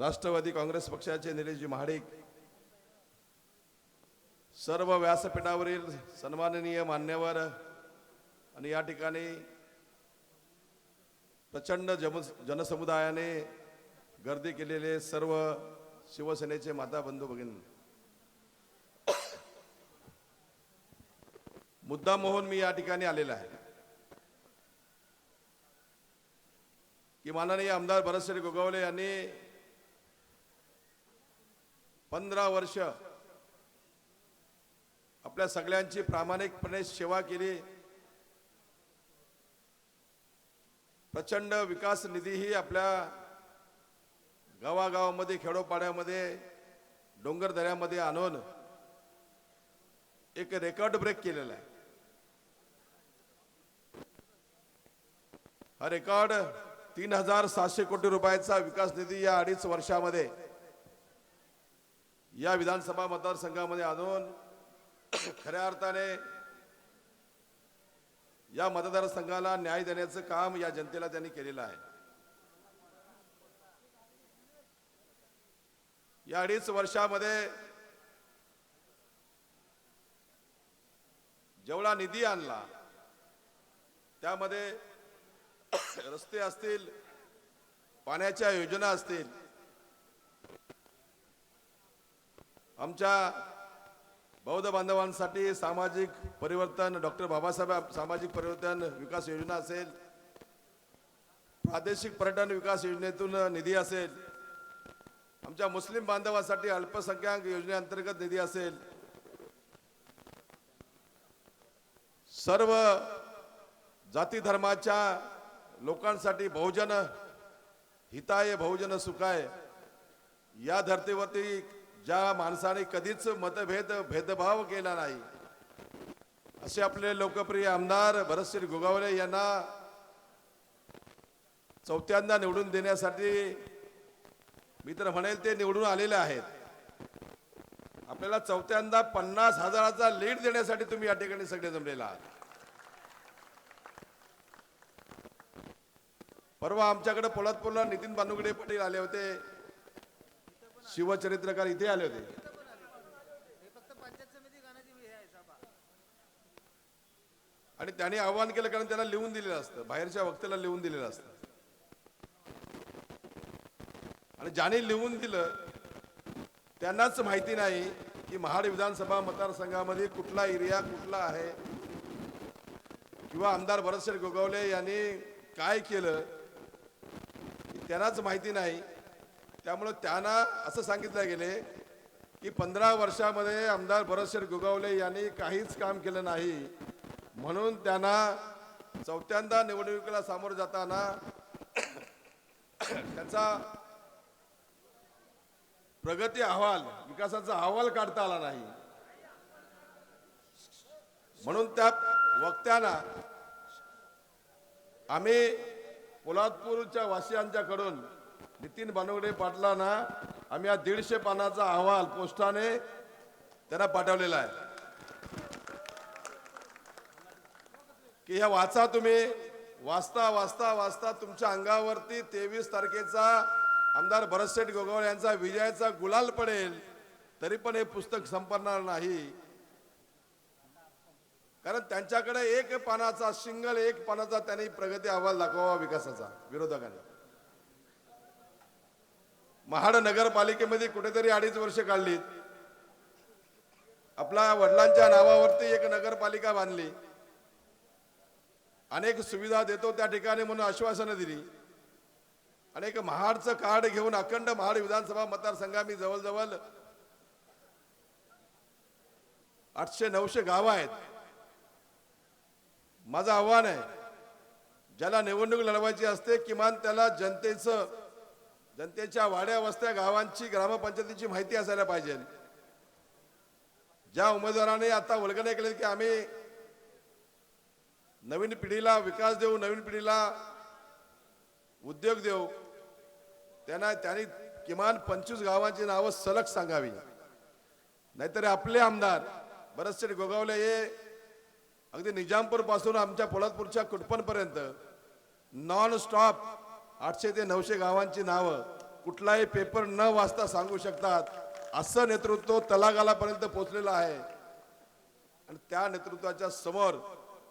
राष्ट्रवादी काँग्रेस पक्षाचे निलेशजी महाडिक सर्व व्यासपीठावरील सन्माननीय मान्यवर आणि या ठिकाणी प्रचंड जम जनसमुदायाने गर्दी केलेले सर्व शिवसेनेचे माता बंधू भगिनी. मुद्दा मोहन मी या ठिकाणी आलेला आहे. की माननीय आमदार भरतश्री गोगावले यांनी पंधरा वर्ष आपल्या सगळ्यांची प्रामाणिकपणे सेवा केली. प्रचंड विकास निधीही आपल्या गावागावामध्ये खेडोपाड्यामध्ये डोंगरदऱ्यामध्ये आणून एक रेकॉर्ड ब्रेक केलेला आहे. हा रेकॉर्ड तीन हजार सातशे कोटी रुपयाचा विकास निधी या अडीच वर्षामध्ये या विधानसभा मतदारसंघामध्ये आणून खऱ्या अर्थाने या मतदारसंघाला न्याय देण्याचं काम या जनतेला त्यांनी केलेलं आहे. या अडीच वर्षामध्ये जेवढा निधी आणला त्यामध्ये रस्ते असतील पाण्याच्या योजना असतील आमच्या बौद्ध बांधवांसाठी सामाजिक परिवर्तन डॉक्टर बाबासाहेब सामाजिक परिवर्तन विकास योजना असेल प्रादेशिक पर्यटन विकास योजनेतून निधी असेल आमच्या मुस्लिम बांधवांसाठी अल्पसंख्याक योजनेअंतर्गत निधी असेल सर्व जाती धर्माच्या लोकांसाठी बहुजन हिताय बहुजन सुखाय या धर्तीवरती ज्या माणसाने कधीच मतभेद भेदभाव केला नाही. असे आपले लोकप्रिय आमदार भरतसिंह गोगावले यांना चौथ्यांदा निवडून देण्यासाठी मी तर म्हणेल ते निवडून आलेले आहेत. आपल्याला चौथ्यांदा पन्नास हजाराचा लीड देण्यासाठी तुम्ही या ठिकाणी सगळे जमलेला आहात. परवा आमच्याकडे पोलादपूरला नितीन बानुगडे पाटील आले होते. शिवचरित्रकार इथे आले होते. आणि त्याने आव्हान केलं कारण त्यांना लिहून दिलेलं असतं. बाहेरच्या वक्त्याला लिहून दिलेलं असतं. आणि ज्याने लिहून दिलं त्यांनाच माहिती नाही की महाड विधानसभा मतदारसंघामध्ये कुठला एरिया कुठला आहे. किंवा आमदार भरतशेठ गोगावले यांनी काय केलं त्यांनाच माहिती नाही. त्यामुळं त्यांना असं सांगितलं गेले की पंधरा वर्षामध्ये आमदार भरतशेठ गुगावले यांनी काहीच काम केलं नाही. म्हणून त्यांना चौथ्यांदा निवडणुकीला सामोरं जाताना त्यांचा प्रगती अहवाल विकासाचा अहवाल काढता आला नाही. म्हणून त्या वक्त्यांना आम्ही पोलादपूरच्या वासियांच्याकडून नितीन बनवडे पाटलांना आम्ही हा दीडशे पानाचा अहवाल पोस्टाने त्यांना पाठवलेला आहे. की ह्या वाचा तुम्ही. वाचता वाचता वाचता तुमच्या अंगावरती तेवीस तारखेचा आमदार भरतशेठ गोगावळे यांचा विजयाचा गुलाल पडेल तरी पण हे पुस्तक संपणार नाही. कारण त्यांच्याकडे एक पानाचा सिंगल एक पानाचा त्यांनी प्रगती अहवाल दाखवावा विकासाचा विरोधकांनी. महाड नगरपालिकेमध्ये कुठेतरी अडीच वर्ष काढलीत आपल्या वडिलांच्या नावावरती एक नगरपालिका बांधली. अनेक सुविधा देतो त्या ठिकाणी म्हणून आश्वासनं दिली. अनेक महाडचं कार्ड घेऊन अखंड महाड विधानसभा मतदारसंघामी जवळजवळ आठशे नऊशे गावं आहेत. माझं आव्हान आहे ज्याला निवडणूक लढवायची असते किमान त्याला जनतेचं जनतेच्या वाड्या वस्त्या गावांची ग्रामपंचायतीची माहिती असायला पाहिजे. ज्या उमेदवाराने आता उल्गणे केले की आम्ही नवीन पिढीला विकास देऊ नवीन पिढीला उद्योग देऊ त्यांना त्यांनी किमान पंचवीस गावांची नावं सलग सांगावी. नाहीतर आपले आमदार बरेचसे गोगावले हे अगदी निजामपूरपासून आमच्या पोलादपूरच्या कुटपणपर्यंत नॉन स्टॉप आठशे ते नऊशे गावांची नावं. कुठलाही पेपर न वाचता सांगू शकतात. असं नेतृत्व तलागालापर्यंत पोचलेलं आहे. आणि त्या नेतृत्वाच्या समोर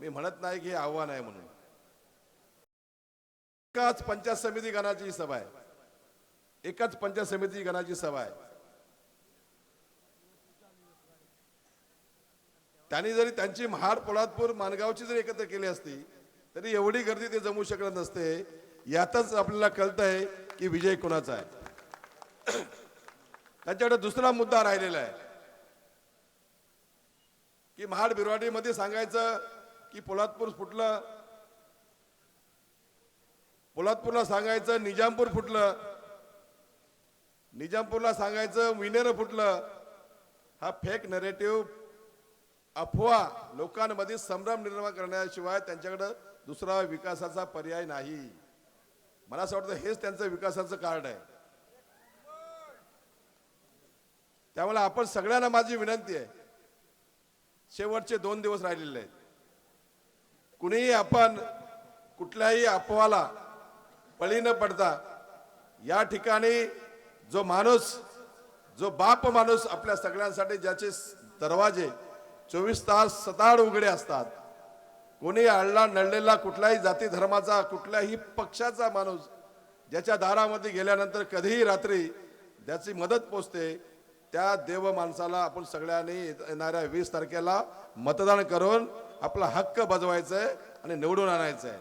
मी म्हणत नाही की हे आव्हान आहे म्हणून. एकाच पंचायत समिती गणाची ही सभा आहे. एकाच पंचायत समिती गणाची सभा आहे. त्यांनी जरी त्यांची महाड पोलादपूर मानगावची जरी एकत्र केली असती तरी एवढी गर्दी ते जमू शकत नसते. यातच आपल्याला कळतंय की विजय कोणाचा आहे. त्यांच्याकडे दुसरा मुद्दा राहिलेला आहे. की महाड बिरवाडीमध्ये सांगायचं की पोलादपूर फुटलं. पोलादपूरला सांगायचं निजामपूर फुटलं. निजामपूरला सांगायचं विनेर फुटलं. हा फेक नरेटिव्ह अफवा लोकांमध्ये संभ्रम निर्माण करण्याशिवाय त्यांच्याकडं दुसरा विकासाचा पर्याय नाही. मला असं वाटतं हेच त्यांचं विकासाचं कार्ड आहे. त्यामुळे आपण सगळ्यांना माझी विनंती आहे. शेवटचे दोन दिवस राहिलेले आहेत. कुणीही आपण कुठल्याही अपवाला बळी न पडता या ठिकाणी जो माणूस जो बाप माणूस आपल्या सगळ्यांसाठी ज्याचे दरवाजे चोवीस तास सताड उघडे असतात कोणी अडला नळलेला कुठल्याही जाती धर्माचा कुठल्याही पक्षाचा माणूस ज्याच्या दारामध्ये गेल्यानंतर कधीही रात्री ज्याची मदत पोचते त्या देव माणसाला आपण सगळ्यांनी येणाऱ्या वीस तारखेला मतदान करून आपला हक्क बजवायचा आहे आणि निवडून आणायचं आहे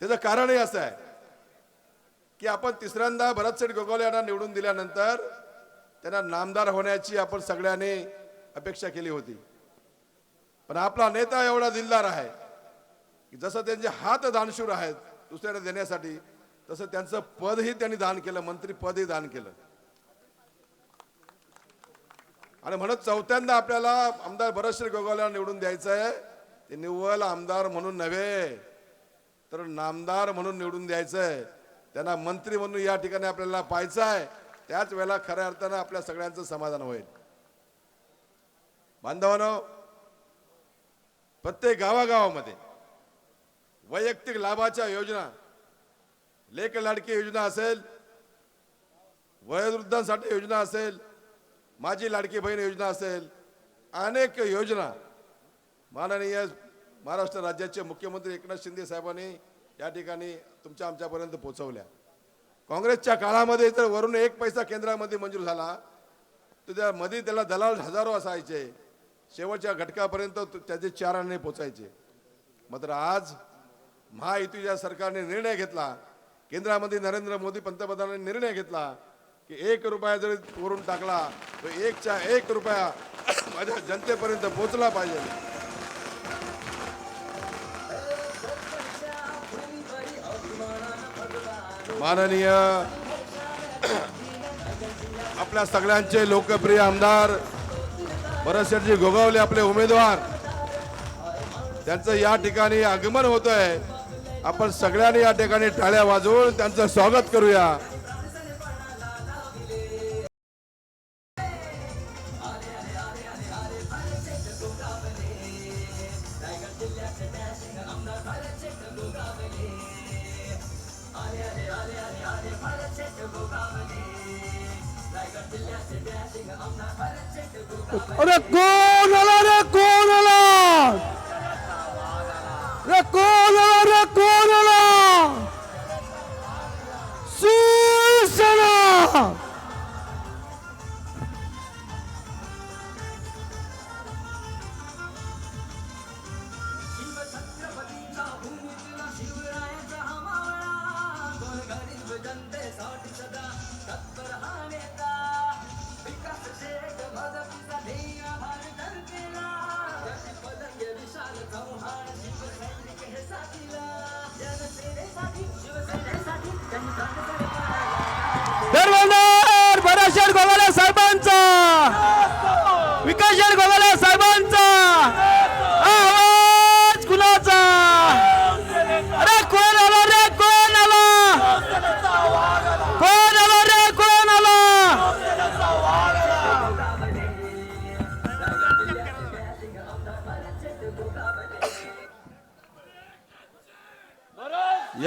त्याचं कारणही असं आहे की आपण तिसऱ्यांदा भरतसेठ गोगोले यांना निवडून दिल्यानंतर त्यांना नामदार होण्याची आपण सगळ्यांनी अपेक्षा केली होती. पण आपला नेता एवढा दिलदार आहे की जसं त्यांचे हात दानशूर आहेत दुसऱ्याला देण्यासाठी तसं त्यांचं पदही त्यांनी दान केलं मंत्री पदही दान केलं. आणि म्हणत चौथ्यांदा आपल्याला आमदार भरतश्री गोगावला निवडून द्यायचं आहे ते निव्वळ आमदार म्हणून नव्हे तर नामदार म्हणून निवडून द्यायचंय. त्यांना मंत्री म्हणून या ठिकाणी आपल्याला पाहायचं आहे त्याच वेळेला खऱ्या अर्थानं आपल्या सगळ्यांचं समाधान होईल. बांधवानं प्रत्येक गावागावामध्ये वैयक्तिक लाभाच्या योजना लेख लाडकी योजना असेल वयोवृद्धांसाठी योजना असेल माझी लाडकी बहीण योजना असेल अनेक योजना माननीय महाराष्ट्र राज्याचे मुख्यमंत्री एकनाथ शिंदे साहेबांनी या ठिकाणी तुमच्या आमच्यापर्यंत पोहोचवल्या. काँग्रेसच्या काळामध्ये जर वरून एक पैसा केंद्रामध्ये मंजूर झाला तर त्या मध्ये त्याला दलाल हजारो असायचे. शेवटच्या घटकापर्यंत त्याचे चार पोचायचे. मात्र आज महायुतीच्या सरकारने निर्णय घेतला केंद्रामध्ये नरेंद्र मोदी पंतप्रधानांनी निर्णय घेतला की एक रुपया जरी वरून टाकला तर एकच्या एक रुपया माझ्या जनतेपर्यंत पोहोचला पाहिजे. माननीय आपल्या सगळ्यांचे लोकप्रिय आमदार भरतशेठजी गोगावले आपले उमेदवार. त्यांचं या ठिकाणी आगमन होत आहे आपण सगळ्यांनी या ठिकाणी टाळ्या वाजवून त्यांचं स्वागत करूया. अरे कोण आला रे कोण आला रे कोण आला रे कोण आला शिवसेना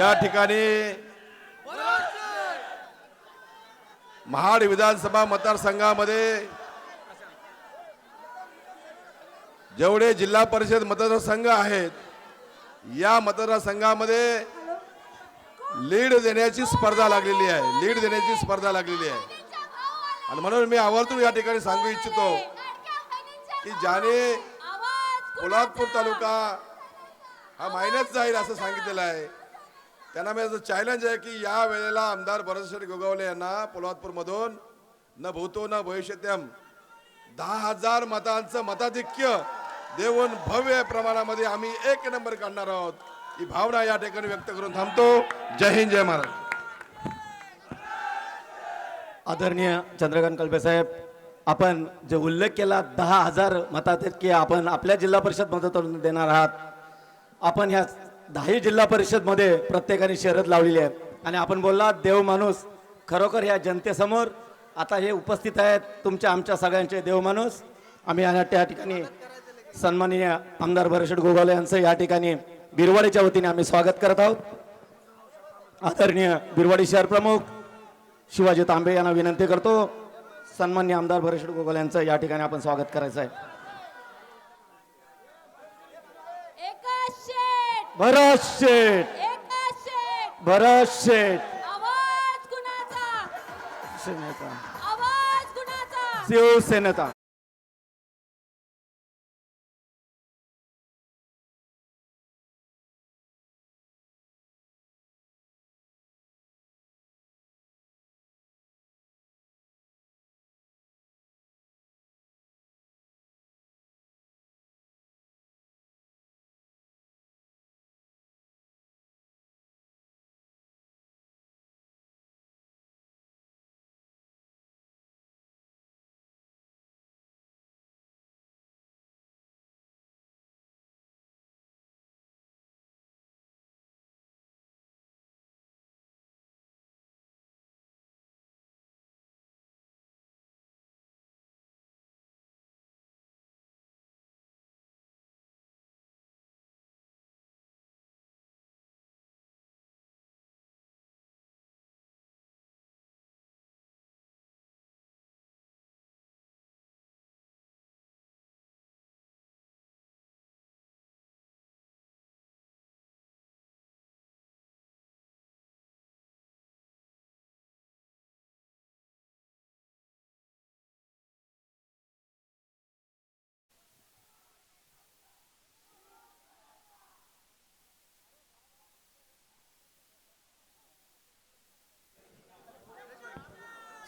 या ठिकाणी महाड विधानसभा मतदारसंघामध्ये जेवढे जिल्हा परिषद मतदारसंघ आहेत या मतदारसंघामध्ये लीड देण्याची स्पर्धा लागलेली आहे. लीड देण्याची स्पर्धा लागलेली आहे. आणि म्हणून मी आवर्जून या ठिकाणी सांगू इच्छितो की ज्याने पोलादपूर तालुका हा मायनस जाईल असं सांगितलेलं आहे. त्यांना माझं चॅलेंज आहे की या वेळेला आमदार भरतशेठ गोगावले यांना पोलादपूरमधून न भूतो न भविष्यत्यम दहा हजार मतांचं मताधिक्य देऊन भव्य प्रमाणामध्ये आम्ही एक नंबर काढणार आहोत. ही भावना या ठिकाणी व्यक्त करून थांबतो. जय हिंद जय महाराज. आदरणीय चंद्रकांत कल्पे साहेब आपण जे उल्लेख केला दहा हजार मताधिक्य आपण आपल्या जिल्हा परिषद मदतून देणार आहात. आपण ह्या दहाही जिल्हा परिषदमध्ये प्रत्येकाने शरद लावलेली आहे आणि आपण बोलला देव माणूस खरोखर ह्या जनतेसमोर आता हे उपस्थित आहेत तुमच्या आमच्या सगळ्यांचे देव माणूस. आम्ही त्या ठिकाणी सन्माननीय आमदार भरशेट गोगावले यांचं या ठिकाणी बिरवाडीच्या वतीने आम्ही स्वागत करत आहोत. आदरणीय बिरवाडी शहर प्रमुख शिवाजी तांबे यांना विनंती करतो. सन्मान्य आमदार भरशेट गोगोल यांचं या ठिकाणी आपण स्वागत करायचं आहे एकाच शेट भरत शेठ. भरत शेठ. आवाज शिवसेनेचा.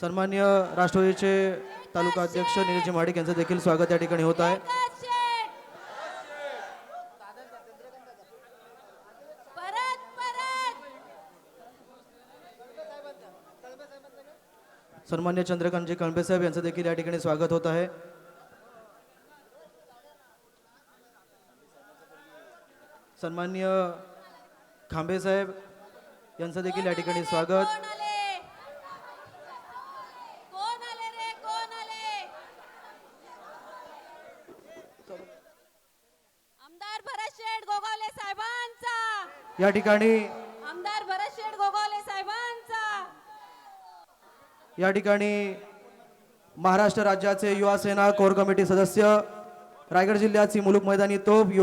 सन्मान्य राष्ट्रवादीचे तालुका अध्यक्ष निलेश महाडिक यांचं देखील स्वागत या ठिकाणी होत आहे. सन्मान्य चंद्रकांतजी कळंबे साहेब यांचं देखील या ठिकाणी स्वागत होत आहे. सन्मान्य खांबे साहेब यांचं देखील या ठिकाणी स्वागत कोण आले कोण आले रे कोण आले आमदार भरत शेठ गोगावले साहेबांचा या ठिकाणी आमदार भरत शेठ गोगावले साहेबांचा. या ठिकाणी महाराष्ट्र राज्याचे युवा सेना कोर कमिटी सदस्य रायगड जिल्ह्याची मुलुक मैदानी तोप